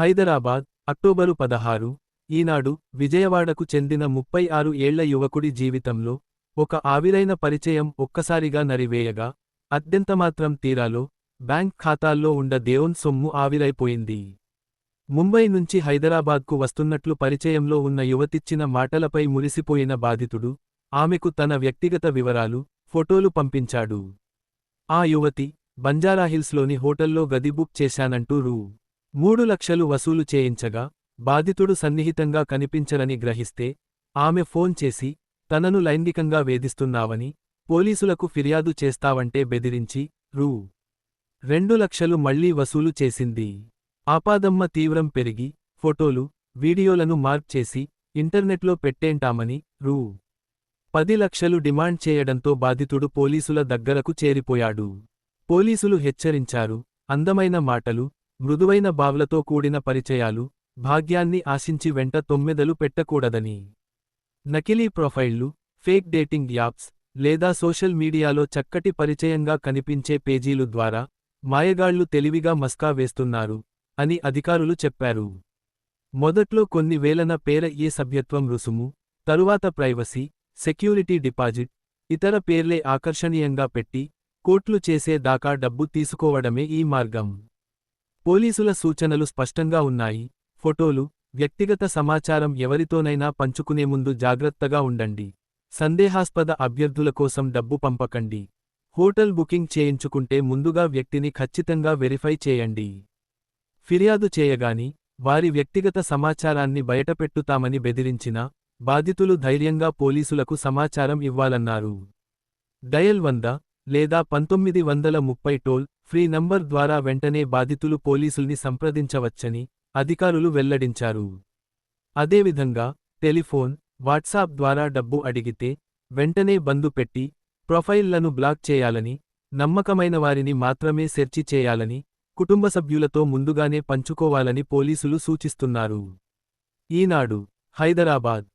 Hyderabad October పదహారు ఈనాడు విజయవాడకు చెందిన ముప్పై ఆరు ఏళ్ళ యువకుడి జీవితంలో ఒక ఆవిరైన పరిచయం ఒక్కసారిగా నరివేయగా అత్యంతమాత్రం తీరాలో బ్యాంక్ ఖాతాల్లో ఉండ దేవన్ సొమ్ము ఆవిరైపోయింది. ముంబై నుంచి హైదరాబాద్కు వస్తున్నట్లు పరిచయంలో ఉన్న యువతిచ్చిన మాటలపై మురిసిపోయిన బాధితుడు ఆమెకు తన వ్యక్తిగత వివరాలు ఫోటోలు పంపించాడు. ఆ యువతి బంజారాహిల్స్లోని హోటల్లో గది బుక్ చేశానంటూ రూ. మూడు లక్షలు వసూలు చేయించగా బాధితుడు సన్నిహితంగా కనిపించరని గ్రహిస్తే ఆమె ఫోన్ చేసి తనను లైంగికంగా వేధిస్తున్నావని పోలీసులకు ఫిర్యాదు చేస్తావంటే బెదిరించి రూ. రెండు లక్షలు మళ్ళీ వసూలు చేసింది. ఆపాదమ్మ తీవ్రం పెరిగి ఫోటోలు వీడియోలను మార్క్ చేసి ఇంటర్నెట్లో పెట్టేంటామని రూ. పది లక్షలు డిమాండ్ చేయడంతో బాధితుడు పోలీసుల దగ్గరకు చేరిపోయాడు. పోలీసులు హెచ్చరించారు అందమైన మాటలు మృదువైన బావ్లతో కూడిన పరిచయాలు భాగ్యాన్ని ఆశించి వెంట తొమ్మెదలు పెట్టకూడదని. నకిలీ ప్రొఫైళ్ళు ఫేక్ డేటింగ్ యాప్స్ లేదా సోషల్ మీడియాలో చక్కటి పరిచయంగా కనిపించే పేజీలు ద్వారా మాయగాళ్ళు తెలివిగా మస్కా వేస్తున్నారు అని అధికారులు చెప్పారు. మొదట్లో కొన్ని వేలన పేర ఏ సభ్యత్వం రుసుము తరువాత ప్రైవసీ సెక్యూరిటీ డిపాజిట్ ఇతర పేర్లే ఆకర్షణీయంగా పెట్టి కోట్లు చేసే దాకా డబ్బు తీసుకోవడమే ఈ మార్గం. పోలీసుల సూచనలు స్పష్టంగా ఉన్నాయి. ఫోటోలు వ్యక్తిగత సమాచారం ఎవరితోనైనా పంచుకునే ముందు జాగ్రత్తగా ఉండండి. సందేహాస్పద అభ్యర్థుల కోసం డబ్బు పంపకండి. హోటల్ బుకింగ్ చేయించుకుంటే ముందుగా వ్యక్తిని ఖచ్చితంగా వెరిఫై చేయండి. ఫిర్యాదు చేయగాని వారి వ్యక్తిగత సమాచారాన్ని బయటపెట్టుతామని బెదిరించినా బాధితులు ధైర్యంగా పోలీసులకు సమాచారం ఇవ్వాలన్నారు. డయల్ వంద లేదా పంతొమ్మిది వందల ముప్పై టోల్ ఫ్రీ నంబర్ ద్వారా వెంటనే బాధితులు పోలీసుల్ని సంప్రదించవచ్చని అధికారులు వెల్లడించారు. అదేవిధంగా టెలిఫోన్ వాట్సాప్ ద్వారా డబ్బు అడిగితే వెంటనే బందు పెట్టి ప్రొఫైల్లను బ్లాక్ చేయాలని నమ్మకమైన వారిని మాత్రమే సెర్చి చేయాలని కుటుంబ సభ్యులతో ముందుగానే పంచుకోవాలని పోలీసులు సూచిస్తున్నారు. ఈనాడు హైదరాబాద్